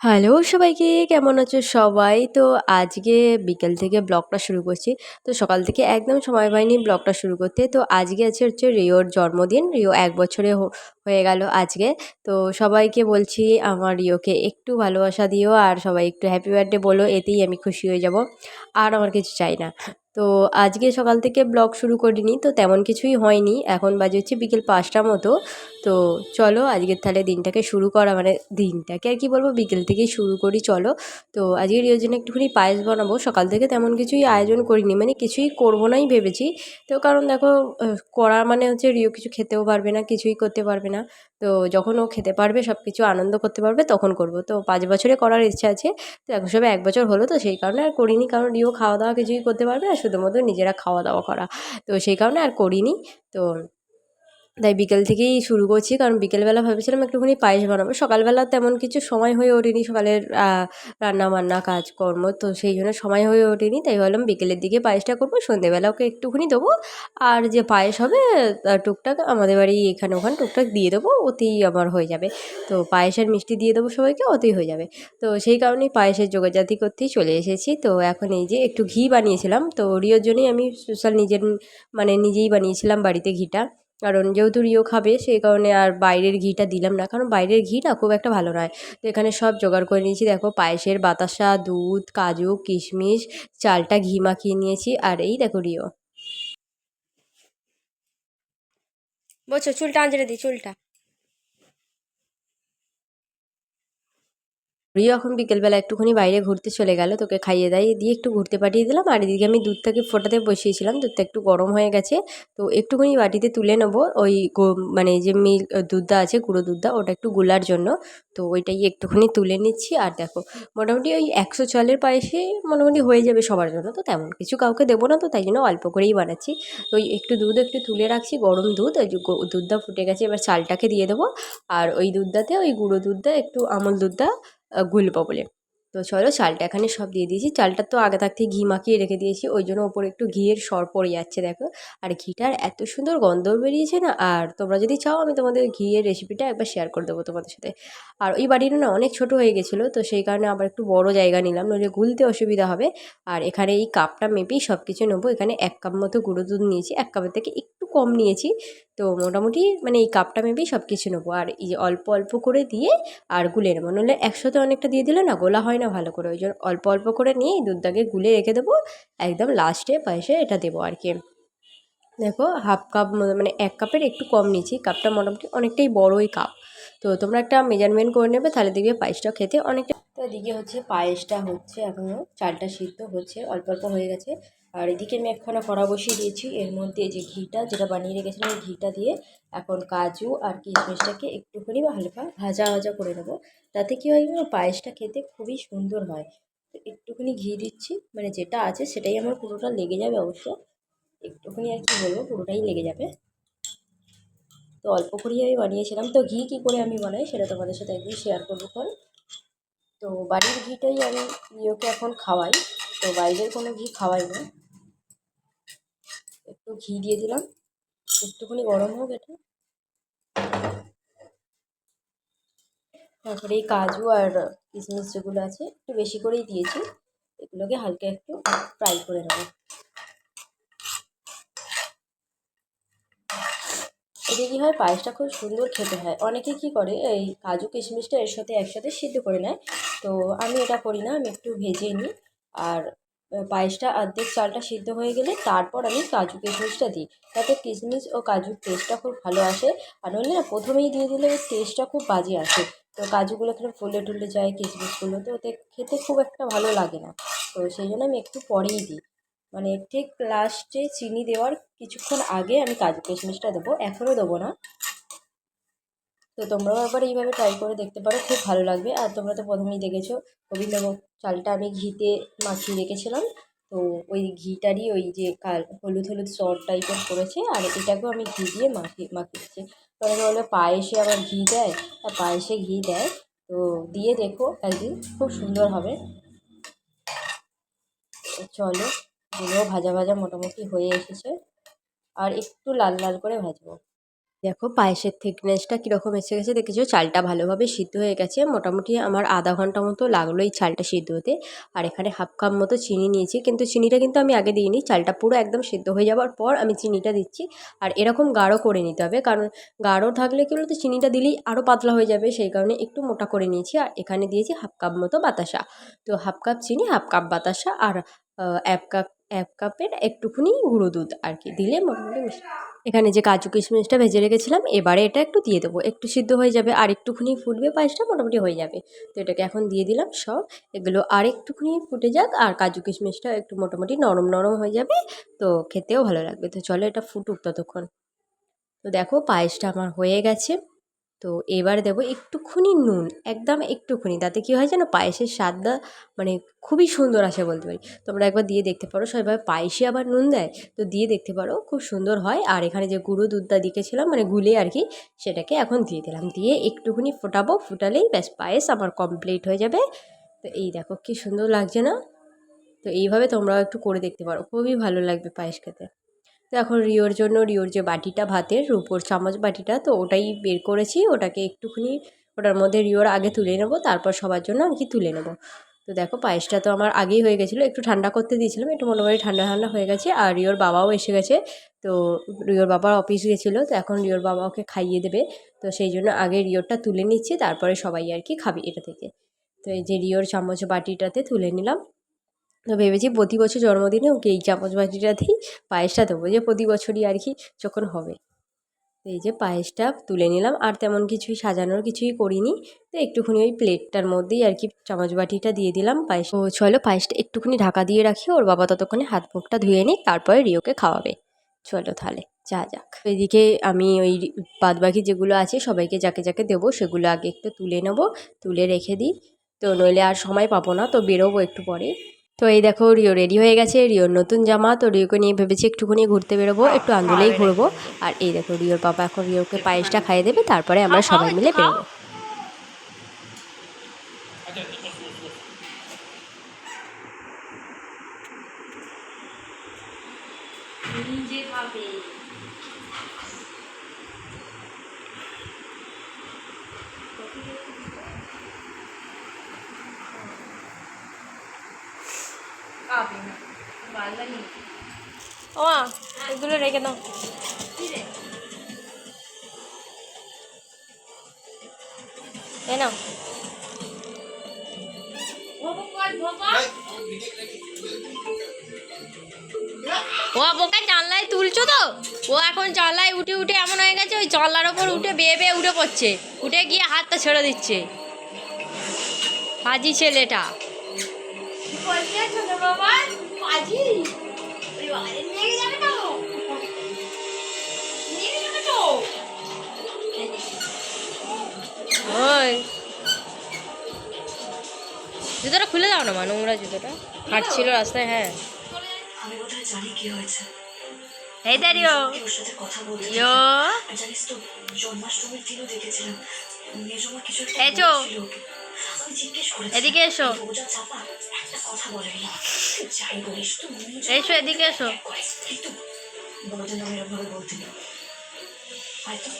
Hello সবাইকে, কেমন আছো সবাই? তো আজকে বিকেল থেকে ব্লগটা শুরু করছি। তো সকাল থেকে একদম সময় পাইনি ব্লগটা শুরু করতে। তো আজকে আছে হচ্ছে রিওর জন্মদিন। রিও এক বছরে হয়ে গেল আজকে। তো সবাইকে বলছি আমার রিওকে একটু ভালোবাসা দিও আর সবাই একটু হ্যাপি বার্থডে বলো, এতেই আমি খুশি হয়ে যাব। আর আমার কিছু চাই না। তো আজকে সকাল থেকে ব্লগ শুরু করিনি, তো তেমন কিছুই হয়নি। এখন বাজে হচ্ছে বিকেল পাঁচটা মতো। তো চলো আজকের তাহলে দিনটাকে শুরু করা মানে দিনটাকে আর কি বলব, বিকেল থেকেই শুরু করি, চলো। তো আজকে রিওর জন্য একটুখানি পায়েস বানাবো। সকাল থেকে তেমন কিছুই আয়োজন করিনি মানে কিছুই করব নাই ভেবেছি। তো কারণ দেখো করা মানে হচ্ছে রিও কিছু খেতেও পারবে না, কিছুই করতে পারবে না। তো যখন ও খেতে পারবে সব কিছু আনন্দ করতে পারবে, তখন করব। তো পাঁচ বছরে করার ইচ্ছা আছে, তো এখন সবে এক বছর হলো, তো সেই কারণে আর করিনি। কারণ রিও খাওয়া দাওয়া কিছুই করতে পারবে না, শুধুমাত্র নিজেরা খাওয়া দাওয়া করা। তো সেই কারণে আর করিনি। তো তাই বিকেল থেকেই শুরু করছি। কারণ বিকেলবেলা ভেবেছিলাম একটুখানি পায়েস বানাবো। সকালবেলা তেমন কিছু সময় হয়ে ওঠেনি সকালের রান্না বান্না কাজকর্ম। তো সেই জন্য সময় হয়ে ওঠেনি। তাই ভাবলাম বিকেলের দিকে পায়েসটা করব সন্ধেবেলা ওকে একটুখানি দেবো। আর যে পায়েস হবে টুকটাক আমাদের বাড়ি এখানে ওখানে টুকটাক দিয়ে দেবো, ওতেই আমার হয়ে যাবে। তো পায়েসের মিষ্টি দিয়ে দেবো সবাইকে, ওতেই হয়ে যাবে। তো সেই কারণেই পায়েসের যোগাযাতি করতেই চলে এসেছি। তো এখন এই যে একটু ঘি বানিয়েছিলাম। তো রিওর জন্যই আমি স্পেশাল নিজের মানে নিজেই বানিয়েছিলাম বাড়িতে ঘিটা। কারণ যেহেতু রিও খাবে, সেই কারণে আর বাইরের ঘিটা দিলাম না। কারণ বাইরের ঘিটা খুব একটা ভালো নয়। তো এখানে সব জোগাড় করে নিয়েছি। দেখো পায়েসের বাতাসা, দুধ, কাজু, কিশমিশ, চালটা ঘি মাখিয়ে নিয়েছি। আর এই দেখো রিও। বলছো, চুলটা আঞ্জলে দিই, চুলটা। রিও এখন বিকেলবেলা একটুখানি বাইরে ঘুরতে চলে গেল, তোকে খাইয়ে দাইয়ে দিয়ে একটু ঘুরতে পাঠিয়ে দিলাম। আর এদিকে আমি দুধটাকে ফোটাতে বসিয়েছিলাম, দুধটা একটু গরম হয়ে গেছে, তো একটুখানি বাটিতে তুলে নেব। ওই মানে যে মিল দুধটা আছে, গুঁড়ো দুধটা, ওটা একটু গুলার জন্য, তো ওইটাই একটুখানি তুলে নিচ্ছি। আর দেখো, মোটামুটি ওই একশো চালের পায়েসে মোটামুটি হয়ে যাবে সবার জন্য, তো তেমন কিছু কাউকে দেবো না, তো তাই জন্য অল্প করেই বানাচ্ছি। তো ওই একটু দুধ একটু তুলে রাখছি, গরম দুধ, ওই দুধটা ফুটে গেছে, এবার চালটাকে দিয়ে দেবো। আর ওই দুধটাতে ওই গুঁড়ো দুধটা, একটু আমল দুধটা গুলবো বলে। তো চলো চালটা এখানে সব দিয়ে দিয়েছি। চালটা তো আগে থাকতেই ঘি মাখিয়ে রেখে দিয়েছি, ওই জন্য ওপরে একটু ঘিয়ের সর পড়ে যাচ্ছে, দেখো। আর ঘিটার এত সুন্দর গন্ধ বেরিয়েছে না, আর তোমরা যদি চাও আমি তোমাদের ঘিয়ের রেসিপিটা একবার শেয়ার করে দেবো তোমাদের সাথে। আর ওই বাড়িটা না অনেক ছোট হয়ে গেছিল, তো সেই কারণে আবার একটু বড় জায়গা নিলাম, নইলে গুলতে অসুবিধা হবে। আর এখানে এই কাপটা মেপেই সব কিছু নেব। এখানে এক কাপ মতো গুঁড়ো দুধ নিয়েছি, এক কাপের থেকে কম নিয়েছি। তো মোটামুটি মানে এই কাপটা মেপেই সব কিছু নেব। আর এই অল্প অল্প করে দিয়ে আর গুলে নেব। নাহলে একসাথে অনেকটা দিয়ে দিলে না গোলা হয় না ভালো করে। ওই জন্য অল্প অল্প করে নিয়ে এই দুধটাকে গুলে রেখে দেবো। একদম লাস্টে পায়েসে এটা দেবো আর কি। দেখো হাফ কাপ মানে এক কাপের একটু কম নিয়েছি। কাপটা মোটামুটি অনেকটাই বড়োই কাপ তো তোমরা একটা মেজারমেন্ট করে নেবে, তাহলে দেখবে পায়েসটা খেতে অনেকটা তো এদিকে হচ্ছে পায়েসটা হচ্ছে এখনও চালটা সিদ্ধ হচ্ছে, অল্প অল্প হয়ে গেছে। আর এদিকে আমি একখানা কড়া বসিয়ে দিয়েছি। এর মধ্যে যে ঘিটা, যেটা বানিয়ে রেখেছিলাম ওই ঘিটা দিয়ে এখন কাজু আর কিশমিশটাকে একটুখানি বা হালকা ভাজা ভাজা করে নেব। তাতে কী হয় পায়েসটা খেতে খুবই সুন্দর হয়। তো একটুখানি ঘি দিচ্ছি মানে যেটা আছে সেটাই আমার পুরোটা লেগে যাবে অবশ্য। একটুখানি আর কি বলব, পুরোটাই লেগে যাবে। তো অল্প করেই আমি বানিয়েছিলাম। তো ঘি কী করে আমি বানাই সেটা তোমাদের সাথে একদিন শেয়ার করব পর। তো বাড়ির ঘিটাই আমি প্রিয়কে এখন খাওয়াই। তো বাইরের কোনো ঘি খাওয়াই না। ঘি দিয়ে দিলাম। একটুখানি গরম হোক এটা। তারপরে এই কাজু আর কিশমিশ যেগুলো আছে, একটু বেশি করেই দিয়েছি। এগুলোকে হালকা একটু ফ্রাই করে নেব। এতে কী হয়? পায়েসটা খুব সুন্দর খেতে হয়। অনেকে কী করে, এই কাজু কিশমিশটা এর সাথে একসাথে সিদ্ধ করে নেয়। তো আমি এটা করি না, আমি একটু ভেজে নিই। আর পায়েসটা অর্ধেক চালটা সিদ্ধ হয়ে গেলে তারপর আমি কাজু কিশমিশটা দিই। তাতে কিশমিশ ও কাজুর টেস্টটা খুব ভালো আসে। আর নইলে না, প্রথমেই দিয়ে দিলে ওই টেস্টটা খুব বাজে আসে। তো কাজুগুলো এখানে ফুলে টুলে যায় কিশমিশগুলো, তো ওতে খেতে খুব একটা ভালো লাগে না। তো সেই জন্য আমি একটু পরেই দিই। মানে ঠিক লাস্টে চিনি দেওয়ার কিছুক্ষণ আগে আমি কাজু কিশমিশটা দেবো। এখনও দেবো না। তো তোমরাও একবার এইভাবে ট্রাই করে দেখতে পারো, খুব ভালো লাগবে। আর তোমরা তো প্রথমেই দেখেছ গোবিন্দভোগ চালটা আমি ঘিতে মাখিয়ে রেখেছিলাম। তো ওই ঘিটারই ওই যে কাল, হলুদ হলুদ সর টাইপের করেছে, আর এটাকেও আমি ঘি দিয়ে মাখিয়ে মাখিয়েছি তো অনেকে বলে পায়েসে আবার ঘি দেয়? আর পায়েসে ঘি দেয়। তো দিয়ে দেখো একদিন, খুব সুন্দর হবে। চলো এগুলোও ভাজা ভাজা মোটামুটি হয়ে এসেছে। আর একটু লাল লাল করে ভাজবো। দেখো পায়েসের থিকনেসটা কীরকম এসে গেছে, দেখেছ? চালটা ভালোভাবে সিদ্ধ হয়ে গেছে। মোটামুটি আমার আধা ঘণ্টা মতো লাগল এই চালটা সিদ্ধ হতে। আর এখানে হাফ কাপ মতো চিনি নিয়েছি, কিন্তু চিনিটা কিন্তু আমি আগে দিইনি। চালটা পুরো একদম সিদ্ধ হয়ে যাওয়ার পর আমি চিনিটা দিচ্ছি। আর এরকম গাঢ় করে নিতে হবে, কারণ গাঢ় থাকলে কী বলতো, চিনিটা দিলেই আরও পাতলা হয়ে যাবে। সেই কারণে একটু মোটা করে নিয়েছি, আর এখানে দিয়েছি হাফ কাপ মতো বাতাসা। তো হাফ কাপ চিনি, হাফ কাপ বাতাসা, আর এক কাপ, এক কাপের একটুখানি গুঁড়ো দুধ আর কি। দিলে মোটামুটি এখানে যে কাজু কিশমিশটা ভেজে রেখেছিলাম, এবারে এটা একটু দিয়ে দেবো। একটু সিদ্ধ হয়ে যাবে, আর একটুখানি ফুটবে, পায়েসটা মোটামুটি হয়ে যাবে। তো এটাকে এখন দিয়ে দিলাম সব। এগুলো আর একটুখানি ফুটে যাক, আর কাজু কিশমিশটা একটু মোটামুটি নরম নরম হয়ে যাবে, তো খেতেও ভালো লাগবে। তো চলো এটা ফুটুক ততক্ষণ। তো দেখো, পায়েসটা আমার হয়ে গেছে। তো এবার দেবো একটুখানি নুন, একদম একটুখানি। তাতে কী হয় যেন পায়েসের স্বাদটা মানে খুবই সুন্দর আসে বলতে পারি। তোমরা একবার দিয়ে দেখতে পারো, সবাই পায়েসে আবার নুন দেয়? তো দিয়ে দেখতে পারো, খুব সুন্দর হয়। আর এখানে যে গুঁড়ো দুধটা দিকেছিলাম মানে গুলে আর কি, সেটাকে এখন দিয়ে দিলাম। দিয়ে একটুখানি ফোটাবো, ফুটালেই ব্যাস পায়েস আমার কমপ্লিট হয়ে যাবে। তো এই দেখো কি সুন্দর লাগছে না? তো এইভাবে তোমরাও একটু করে দেখতে পারো, খুবই ভালো লাগবে পায়েস খেতে। তো এখন রিওর জন্য রিওর যে বাটিটা, ভাতের রুপোর চামচ বাটিটা, তো ওটাই বের করেছি। ওটাকে একটুখানি ওটার মধ্যে রিওর আগে তুলে নেব, তারপর সবার জন্য আর কি তুলে নেব। তো দেখো পায়েসটা তো আমার আগেই হয়ে গেছিল, একটু ঠান্ডা করতে দিয়েছিলাম, একটু মোটামুটি ঠান্ডা ঠান্ডা হয়ে গেছে আর রিওর বাবাও এসে গেছে। তো রিওর বাবার অফিস গেছিল, তো এখন রিওর বাবা ওকে খাইয়ে দেবে। তো সেই জন্য আগে রিওরটা তুলে নিচ্ছে, তারপরে সবাই আর কি খাবে এটা থেকে। তো এই যে রিওর চামচ বাটিটাতে তুলে নিলাম। তো ভেবেছি প্রতি বছর জন্মদিনে ওকে এই চামচ বাটিটা বাটিটাতেই পায়েসটা দেবো। যে প্রতি বছরই আর কি যখন হবে। তো এই যে পায়েসটা তুলে নিলাম, আর তেমন কিছুই সাজানোর কিছুই করিনি। তো একটুখানি ওই প্লেটটার মধ্যেই আর কি চামচ বাটিটা দিয়ে দিলাম পায়েস। ও চলো পায়েসটা একটুখানি ঢাকা দিয়ে রাখি, ওর বাবা ততক্ষণে হাত মুখটা ধুয়ে নিই তারপরে রিওকে খাওয়াবে। চলো তাহলে, যা যাক। এদিকে আমি ওই বাদবাকি যেগুলো আছে সবাইকে যাকে যাকে দেবো, সেগুলো আগে একটু তুলে নেব, তুলে রেখে দিই। তো নইলে আর সময় পাবো না, তো বেরোবো একটু পরে তো এই দেখো রিও রেডি হয়ে গেছে। রিওর নতুন জামা তো রিওকে নিয়ে ভেবেছি একটুখানি ঘুরতে বেরোবো একটু আন্দোলেই ঘুরবো। আর এই দেখো রিওর পাপা এখন রিওকে পায়েসটা খাইয়ে দেবে তারপরে আমরা সবাই মিলে বেরোবো। ও এগুলো রেখে দাও। নাও। ও বোকা জানলায় তুলছো তো? ও এখন জানলায় উঠে উঠে এমন হয়ে গেছে, ওই জানলার ওপর উঠে বেয়ে বেয়ে উঠে পড়ছে। উঠে গিয়ে হাতটা ছেড়ে দিচ্ছে। হাজি ছেলেটা। ওই। জুতোটা খুলে দাও না মা নোংরা জুতোটা। হাঁটছিল রাস্তায় হ্যাঁ। আমি বোধহয় জানি কি হয়েছে এই দাঁড়িও আমি ওর সাথে কথা বলতে ইয়ো। জানিস তো জন্মাষ্টমীর দিনও দেখেছিলাম। মেজমা কিছু একটা এই চো। বলছিল ওকে। আমি জিজ্ঞেস করেছি এদিকে এসো। চাপা? যাই বলিস তো এসো এদিকে এসো। কিন্তু বড়দের নামে এরকম বলতে নেই হয়তো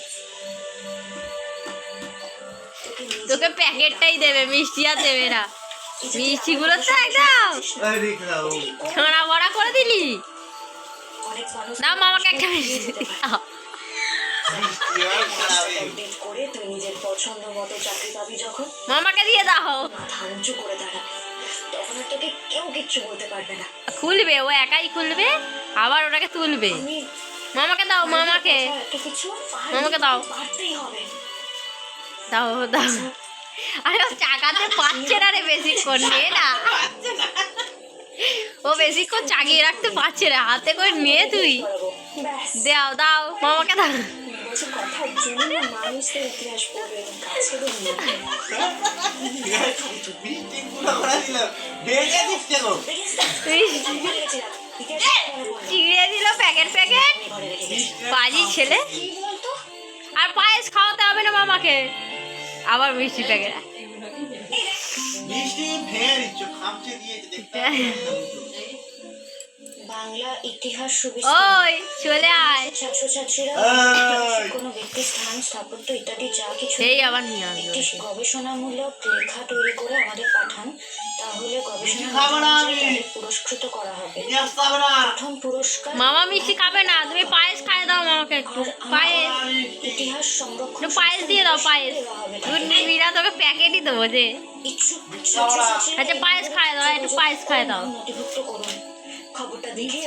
তোকে প্যাকেটটাই দেবে মিষ্টি আর দেবে না। মিষ্টিগুলো তো একদম। ছোঁড়া বড়া করে দিলি? না মামাকে একটা মিষ্টি মামাকে দিয়ে দাও। মাথা উঁচু করে দাঁড়াবি আর তোকে কেউ কিচ্ছু বলতে পারবে না। খুলবে ও একাই খুলবে আবার ওটাকে তুলবে। মামাকে দাও মামাকে। কিছু মামাকে দাও। দাও দাও। আরে ও চাকাতে পাচ্ছে না রে বেশিক্ষণ নে না ও বেশিক্ষণ চাগিয়ে রাখতে পারছে না হাতে করে নে তুই। দাও দাও মামাকে দাও। বলছি কথার জন্য মানুষের ইতিহাস পড়বে গাছের চিড়ে দিল প্যাকেট প্যাকেট? বাজি ছেলে? আর পায়েস খাওয়াতে হবে না মামাকে। আবার মিষ্টি প্যাকেট। মিষ্টি দিয়েছে দেখতে বাংলা ইতিহাস ওই চলে আয়। ছাত্রছাত্রীরা কোনো ব্যক্তি স্থান স্থাপত্য ইত্যাদি যা কিছু এই আবার নিয়ে একটি গবেষণামূলক লেখা তৈরি করে আমাদের পাঠান তাহলে গবেষণা পুরস্কৃত করা হবে। প্রথম পুরস্কার মামা মিষ্টি খাবে না তুমি পায়েস খাইয়ে দাও মামাকে একটু পায়েস। ইতিহাস সংরক্ষণ পায়েস দিয়ে দাও পায়েস। না তোকে। প্যাকেটই দেবো যে। আচ্ছা, পায়েস খাইয়ে দাও, একটু পায়েস খাইয়ে দাও। নথিভুক্ত করুন। খবরটা দেখে।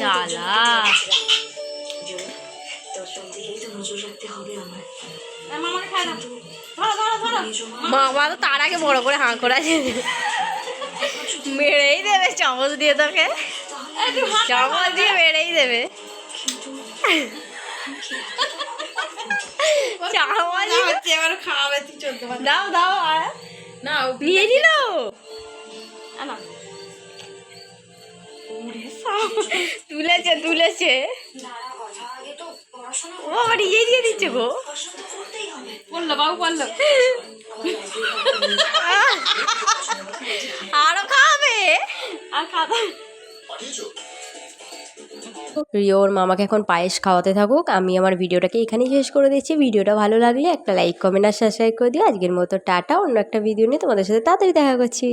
তোর সব তো নজর রাখতে হবে আমার। মামা তো তার আগে বড় করে হাঁ করে মেরেই দেবে চামচ দিয়ে তোকে। চামচ দিয়ে মেরেই দেবে। দাও দাও নিয়ে নিল? না তুলেছে তুলেছে। ও আবার ইয়ে দিয়ে দিচ্ছে গো। বলল বাবু বলল। আরও খাবে? আর খাবে? ওর মামাকে এখন পায়েস খাওয়াতে থাকুক। আমি আমার ভিডিওটাকে এখানেই শেষ করে দিচ্ছি। ভিডিওটা ভালো লাগলে একটা লাইক কমেন্ট আর সাবস্ক্রাইব করে দিও। আজকের মতো টাটা অন্য একটা ভিডিও নিয়ে তোমাদের সাথে তাড়াতাড়ি দেখা করছি।